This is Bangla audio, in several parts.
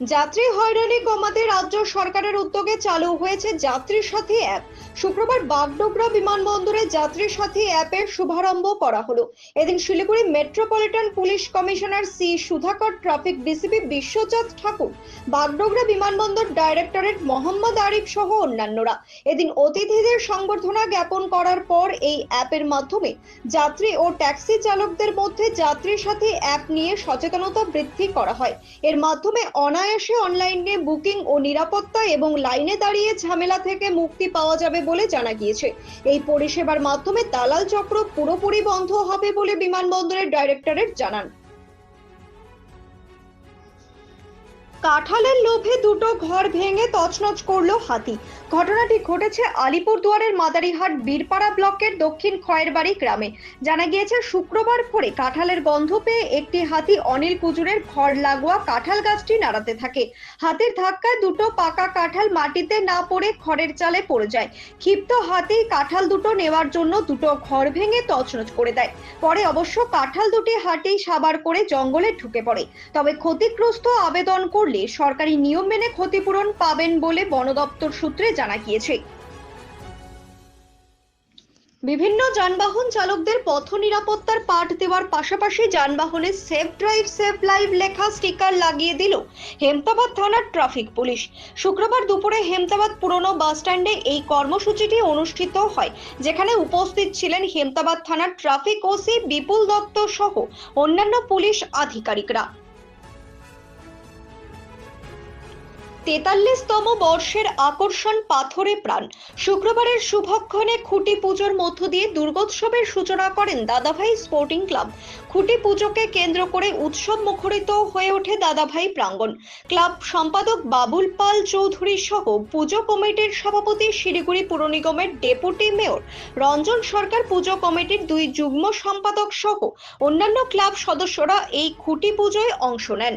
যাত্রী হয়রানি কমাতে রাজ্য সরকারের উদ্যোগে চালু হয়েছে যাত্রী সাথী অ্যাপ। শুক্রবার বাগডোগরা বিমানবন্দরে যাত্রী সাথী অ্যাপের শুভারম্ভ করা হলো। এদিন Siliguri metropolitan police commissioner C Sudhakar, traffic DCP Bishwajat Thakur, Bagdogra বিমানবন্দর ডাইরেক্টরেট মোহাম্মদ আরিফ সহ অন্যান্যরা। এদিন অতিথিদের সংবর্ধনা জ্ঞাপন করার পর এই অ্যাপের মাধ্যমে যাত্রী ও ট্যাক্সি চালকদের মধ্যে যাত্রী সাথী অ্যাপ নিয়ে সচেতনতা বৃদ্ধি করা হয়। এর মাধ্যমে অনায়াসে অনলাইনে বুকিং ও নিরাপত্তা এবং লাইনে দাঁড়িয়ে ঝামেলা থেকে মুক্তি পাওয়া যাবে বলে জানা গিয়েছে। এই পরিষেবার মাধ্যমে দালাল চক্র পুরোপুরি বন্ধ হবে বলে বিমানবন্দরের ডাইরেক্টরেট জানান। কাঁঠালের লোভে দুটো ঘর ভেঙে তছনছ করল হাতি। ঘটনাটি ঘটেছে আলিপুরদুয়ারের মাদারিহাট বীরপাড়া ব্লকের দক্ষিণ খয়েরবাড়ি গ্রামে। জানা গিয়েছে, শুক্রবার ভোরে কাঁঠালের গন্ধ পেয়ে একটি হাতি অনিল কুজুরের ঘর লাগোয়া কাঁঠাল গাছটি নাড়াতে থাকে। হাতির ধাক্কায় দুটো পাকা কাঁঠাল মাটিতে না পড়ে খড়ের চালে পড়ে যায়। ক্ষিপ্ত হাতি কাঁঠাল দুটো নেওয়ার জন্য দুটো ঘর ভেঙে তছনছ করে দেয়। পরে অবশ্য কাঁঠাল দুটি হাতি সাবার করে জঙ্গলে ঢুকে পড়ে। তবে ক্ষতিগ্রস্ত আবেদন করলে সরকারি নিয়ম মেনে ক্ষতিপূরণ পাবেন বলে বন দপ্তর সূত্রে জানা গিয়েছে। বিভিন্ন যানবাহন চালকদের পথ নিরাপত্তার পাঠ দেওয়ার পাশাপাশি যানবাহনে সেফ ড্রাইভ সেফ লাইভ লেখা স্টিকার লাগিয়ে দিল হেমতাবাদ থানার ট্রাফিক পুলিশ। শুক্রবার দুপুরে হেমতাবাদ পুরনো বাসস্ট্যান্ডে এই কর্মসূচিটি অনুষ্ঠিত হয়, যেখানে উপস্থিত ছিলেন হেমতাবাদ থানার ট্রাফিক ওসি বিপুল দত্ত সহ অন্যান্য পুলিশ আধিকারিকরা। তেতাল্লিশতম বর্ষের আকর্ষণ পাথরে প্রাণ। শুক্রবারের শুভক্ষণে খুঁটি পুজোর মধ্য দিয়ে দুর্গোৎসবের সূচনা করেন দাদাভাই স্পোর্টিং ক্লাব। খুঁটি পুজোকে কেন্দ্র করে উৎসব মুখরিত হয়ে ওঠে দাদাভাই প্রাঙ্গণ। ক্লাব সম্পাদক বাবুল পাল চৌধুরী সহ পুজো কমিটির সভাপতি শিলিগুড়ি পুর নিগমের ডেপুটি মেয়র রঞ্জন সরকার পুজো কমিটির দুই যুগ্ম সম্পাদক সহ অন্যান্য ক্লাব সদস্যরা এই খুঁটি পুজোয় অংশ নেন।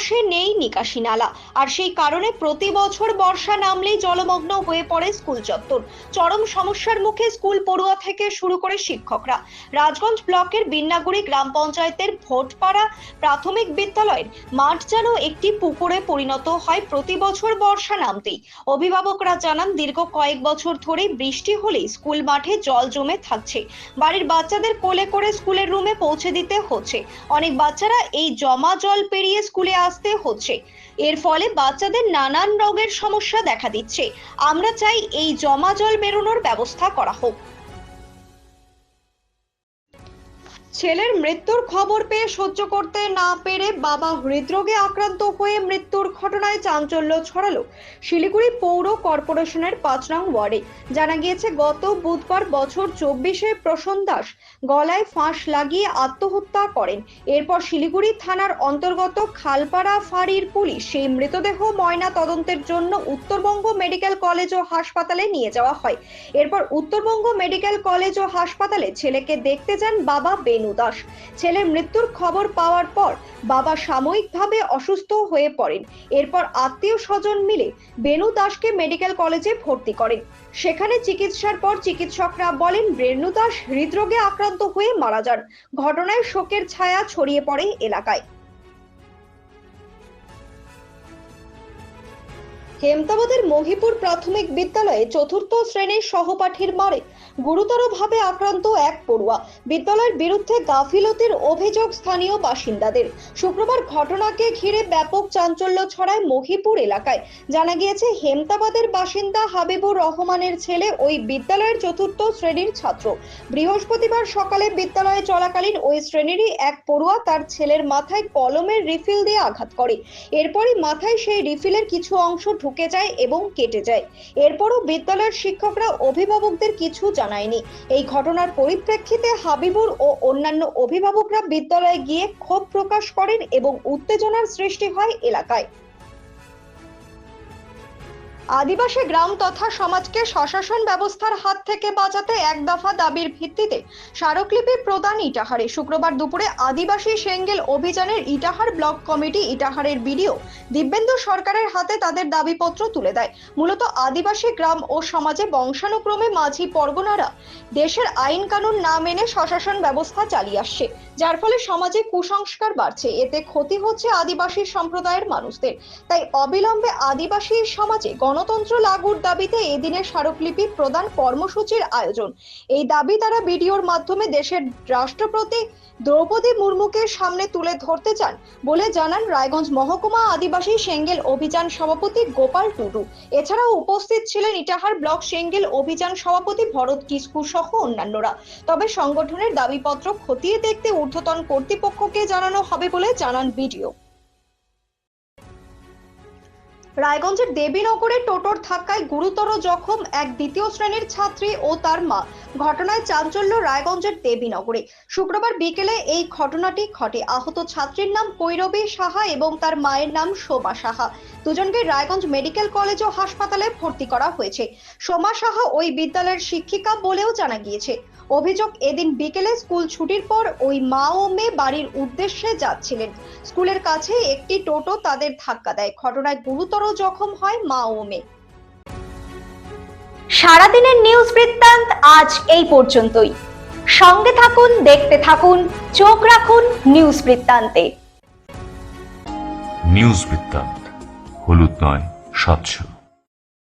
স্কুলের পাশে নেই নিকাশি নালা। আর সেই কারণে প্রতি বছর বর্ষা নামলেই জলমগ্ন হয়ে পড়ে স্কুল চত্বর। চরম সমস্যার মুখে স্কুল পড়ুয়া থেকে শুরু করে শিক্ষকরা। রাজগঞ্জ ব্লকের বিন্নাগুড়ি গ্রাম পঞ্চায়েতের ভোটপাড়া প্রাথমিক বিদ্যালয়ের মাঠ যেন একটি পুকুরে পরিণত হয় প্রতি বছর বর্ষা নামতেই। অভিভাবকরা জানান, দীর্ঘ কয়েক বছর ধরে বৃষ্টি হলেই স্কুল মাঠে জল জমে থাকছে। বাড়ির বাচ্চাদের কোলে করে স্কুলের রুমে পৌঁছে দিতে হচ্ছে। অনেক বাচ্চারা এই জমা জল পেরিয়ে স্কুলে আসতে হচ্ছে। এর ফলে বাচ্চাদের নানান রোগের সমস্যা দেখা দিচ্ছে। আমরা চাই এই জমা জল বেরোনোর ব্যবস্থা করা হোক। ছেলের মৃত্যুর খবর পেয়ে সহ্য করতে না পেরে বাবা হৃদরোগে আক্রান্ত হয়ে মৃত্যুর ঘটনায় চাঞ্চল্য ছড়ালো। শিলিগুড়ি পৌর কর্পোরেশনের পাঁচ নং ওয়ার্ডে। জানা গিয়েছে, গত বুধবার বছর চব্বিশে প্রসন দাস গলায় ফাঁস লাগিয়ে আত্মহত্যা করেন। এরপর শিলিগুড়ি থানার অন্তর্গত খালপাড়া ফাঁড়ির পুলিশ সেই মৃতদেহ ময়না তদন্তের জন্য উত্তরবঙ্গ মেডিকেল কলেজ ও হাসপাতালে নিয়ে যাওয়া হয়। এরপর উত্তরবঙ্গ মেডিকেল কলেজ ও হাসপাতালে ছেলেকে দেখতে যান বাবা বেনু। দাস। ছেলের মৃত্যুর খবর পাওয়ার পর বাবা সাময়িকভাবে অসুস্থ হয়ে পড়েন। এরপর আত্মীয় স্বজন মিলে বেনু দাসকে মেডিকেল কলেজে ভর্তি করেন সেখানে চিকিৎসার পর চিকিৎসকরা বলেন, বেনু দাস হৃদরোগে আক্রান্ত হয়ে মারা যান। ঘটনায় শোকের ছায়া ছড়িয়ে পড়ে এলাকায়। হেমতাবাদের মহিপুর প্রাথমিক বিদ্যালয়ে চতুর্থ শ্রেণির সহপাঠীর মারে গুরুতরভাবে আক্রান্ত এক পড়ুয়া। বিদ্যালয়ের বিরুদ্ধে গাফিলতির অভিযোগ স্থানীয় বাসিন্দাদের। শুক্রবার ঘটনাকে ঘিরে ব্যাপক চাঞ্চল্য ছড়ায় মহিপুর এলাকায়। জানা গিয়েছে, হেমতাবাদের বাসিন্দা হাবিবুর রহমানের ছেলে ওই বিদ্যালয়ের চতুর্থ শ্রেণির ছাত্র। বৃহস্পতিবার সকালে বিদ্যালয়ে চলাকালীন ওই শ্রেণীরই এক পড়ুয়া তার ছেলের মাথায় কলমের রিফিল দিয়ে আঘাত করে। এরপরই মাথায় সেই রিফিলের কিছু অংশ ঢুকে যায় এবং কেটে যায়। এরপরও বিদ্যালয়ের শিক্ষকরা অভিভাবকদের কিছু জানায়নি। এই ঘটনার পরিপ্রেক্ষিতে হাবিবুর ও অন্যান্য অভিভাবকরা বিদ্যালয়ে গিয়ে ক্ষোভ প্রকাশ করেন এবং উত্তেজনার সৃষ্টি হয় এলাকায়। আদিবাসী গ্রাম তথা সমাজকে স্বশাসন ব্যবস্থার হাত থেকে বাঁচাতে এক দফা দাবির ভিত্তিতে স্মারকলিপি প্রদান ইটাহারে। শুক্রবার দুপুরে আদিবাসী সেঙ্গেল অভিযানের ইটাহার ব্লক কমিটি ইটাহারের বিডিও দিব্যেন্দু সরকারের হাতে তাদের দাবিপত্র তুলে দেয়। মূলত আদিবাসী গ্রাম ও সমাজে বংশানুক্রমে মাঝি পরগনারা দেশের আইন কানুন না মেনে স্বশাসন ব্যবস্থা চালিয়ে আসছে, যার ফলে সমাজে কুসংস্কার বাড়ছে। এতে ক্ষতি হচ্ছে আদিবাসী সম্প্রদায়ের মানুষদের। তাই অবিলম্বে আদিবাসী সমাজে গণতন্ত্র লাগুর দাবিতে এদিনের স্মারকলিপি প্রদান কর্মসূচির আয়োজন। এই দাবি তারা ভিডিওর মাধ্যমে দেশের রাষ্ট্রপতি দ্রৌপদী মুর্মুকে সামনে তুলে ধরতে চান বলে জানান রায়গঞ্জ মহকুমা আদিবাসী সেঙ্গেল অভিযান সভাপতি গোপাল টুডু। এছাড়াও উপস্থিত ছিলেন ইটাহার ব্লক সেঙ্গেল অভিযান সভাপতি ভরত কিস্কু সহ অন্যান্যরা। তবে সংগঠনের দাবিপত্র খতিয়ে দেখতে ঊর্ধ্বতন কর্তৃপক্ষকে জানানো হবে বলে জানান ভিডিও রায়গঞ্জের দেবীনগরে টোটোর ধাক্কায় গুরুতর জখম এক দ্বিতীয় শ্রেণির ছাত্রী ও তার মা। ঘটনায় চাঞ্চল্য রায়গঞ্জের দেবীনগরে। শুক্রবার বিকেলে এই ঘটনাটি ঘটে। আহত ছাত্রীর নাম কৈরবী সাহা এবং তার মায়ের নাম শোভা সাহা। দুজনকে রায়গঞ্জ মেডিকেল কলেজ ও হাসপাতালে ভর্তি করা হয়েছে। সোমা সাহা ওই বিদ্যালয়ের শিক্ষিকা বলেও জানা গিয়েছে। অভিযোগ এদিন বিকেলে স্কুল ছুটির পর ওই মা ও মেয়ে বাড়ির উদ্দেশ্যে যাচ্ছিলেন। স্কুলের কাছে একটি টোটো তাদের ধাক্কা দেয়। ঘটনায় গুরুতর জখম হয় মা ও মেয়ে। সারাদিনের নিউজ বৃত্তান্ত আজ এই পর্যন্তই। সঙ্গে থাকুন দেখতে থাকুন চোখ রাখুন নিউজ বৃত্তান্তে। নিউজ বৃত্তান্ত হলুদ নয় স্বচ্ছ।